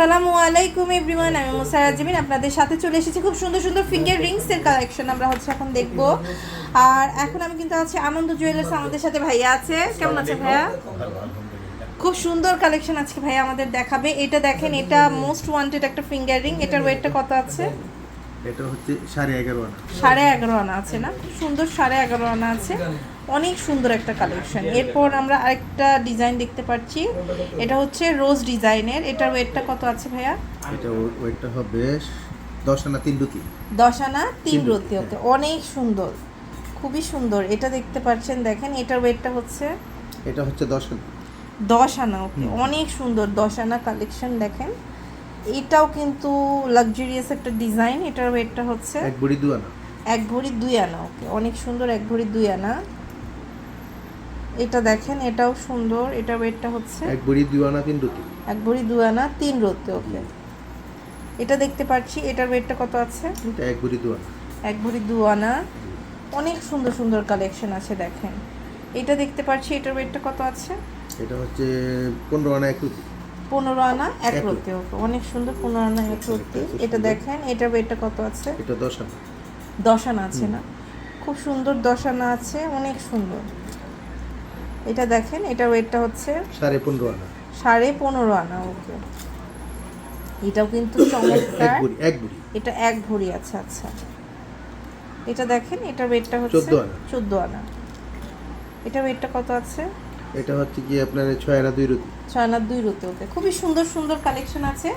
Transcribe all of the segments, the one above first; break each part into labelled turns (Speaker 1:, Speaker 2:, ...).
Speaker 1: সালামু আলাইকুম এভরিওয়ান আমি মুসারা জিমিন আপনাদের সাথে চলে এসেছি খুব সুন্দর সুন্দর ফিঙ্গার রিংস এর কালেকশন আমরা হচ্ছে এখন দেখব। আর এখন আমি কিন্তু আছি আনন্দ জুয়েলার্স আমাদের সাথে ভাইয়া আছে। কেমন আছে ভাইয়া? খুব সুন্দর কালেকশন আজকে ভাইয়া আমাদের দেখাবে। এটা দেখেন এটা মোস্ট ওয়ান্টেড একটা ফিঙ্গার রিং এটার ওয়েটটা কত আছে?
Speaker 2: এটা হচ্ছে সাড়ে এগারো আনা।
Speaker 1: সাড়ে এগারো আনা আছে না? খুব সুন্দর সাড়ে এগারো আনা আছে। অনেক সুন্দর একটা কালেকশন এরপর আমরা আরেকটা ডিজাইন দেখতে পাচ্ছি। এটা হচ্ছে রোজ ডিজাইনের এটার ওয়েটটা কত আছে ভাইয়া?
Speaker 2: এটা ওয়েটটা হবে দশ আনা তিন দুটি
Speaker 1: দশ আনা তিন রতি ওকে। অনেক সুন্দর। খুবই সুন্দর। এটা দেখতে পাচ্ছেন দেখেন এটার ওয়েটটা হচ্ছে
Speaker 2: এটা হচ্ছে দশ আনা।
Speaker 1: দশ আনা ওকে। অনেক সুন্দর দশ আনা কালেকশন দেখেন। এটাও কিন্তু লাক্সারিয়াস একটা ডিজাইন এটার ওয়েটটা হচ্ছে
Speaker 2: এক বুড়ি দু আনা।
Speaker 1: এক ভরি দুই আনা ওকে অনেক সুন্দর এক ভরি দুই আনা। এটা দেখেন এটাও সুন্দর এটা ওয়েটটা হচ্ছে
Speaker 2: এক বুড়ি দু আনা তিন দুটি
Speaker 1: এক ভরি দুই আনা তিন রতি ওকে এটা দেখতে পাচ্ছি এটার ওয়েটটা কত আছে?
Speaker 2: এটা এক ভরি দু আনা।
Speaker 1: এক ভরি দু আনা। অনেক সুন্দর সুন্দর কালেকশন আছে দেখেন। এটা দেখতে পাচ্ছি এটার ওয়েটটা কত আছে?
Speaker 2: এটা হচ্ছে পনেরো আনা এক রুটি।
Speaker 1: পনেরো আনা এক
Speaker 2: এক
Speaker 1: রতি ওকে। অনেক সুন্দর পনেরো আনা এক রতি এটা দেখেন এটার ওয়েটটা কত আছে?
Speaker 2: এটা দশ আনা।
Speaker 1: দশ আনা আছে না? খুব সুন্দর দশ আনা আছে অনেক সুন্দর। এটা দেখেন এটার ওয়েটটা হচ্ছে
Speaker 2: সাড়ে পনেরো আনা।
Speaker 1: সাড়ে পনেরো আনা ওকে। এটাও কিন্তু
Speaker 2: এক
Speaker 1: চমৎকার। এটা এক ভরি আছে আচ্ছা। এটা দেখেন এটার ওয়েটটা হচ্ছে
Speaker 2: 14 আনা।
Speaker 1: চোদ্দ আনা। এটার ওয়েটটা কত আছে?
Speaker 2: এটা হচ্ছে কি আপনার ছয় আনা দুই রুটি।
Speaker 1: ছয় আনা দুই রুতে ওকে। খুবই সুন্দর সুন্দর কালেকশন আছে।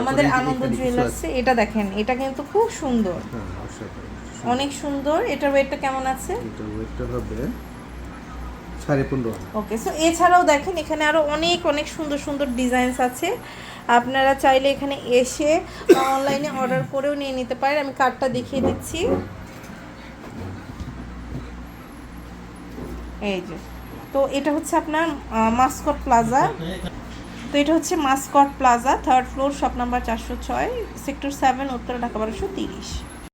Speaker 1: আমাদের আনন্দ জুয়েলার্সে এটা দেখেন এটা কিন্তু খুব সুন্দর।
Speaker 2: হ্যাঁ অবশ্যই
Speaker 1: অনেক সুন্দর এটার ওয়েটটা কেমন আছে?
Speaker 2: এটা ওয়েটটা হবে সাড়ে পনেরো
Speaker 1: ওকে সো এছাড়াও দেখেন এখানে আরও অনেক অনেক সুন্দর সুন্দর ডিজাইনস আছে। আপনারা চাইলে এখানে এসে অনলাইনে অর্ডার করেও নিয়ে নিতে পারেন। আমি কার্ডটা দেখিয়ে দিচ্ছি। এই যে তো এটা হচ্ছে আপনার মাস্কট প্লাজা। তো এটা হচ্ছে Mascot Plaza third floor shop number চারশো ছয় সেক্টর সেভেন উত্তর, ঢাকা বারোশো তিরিশ।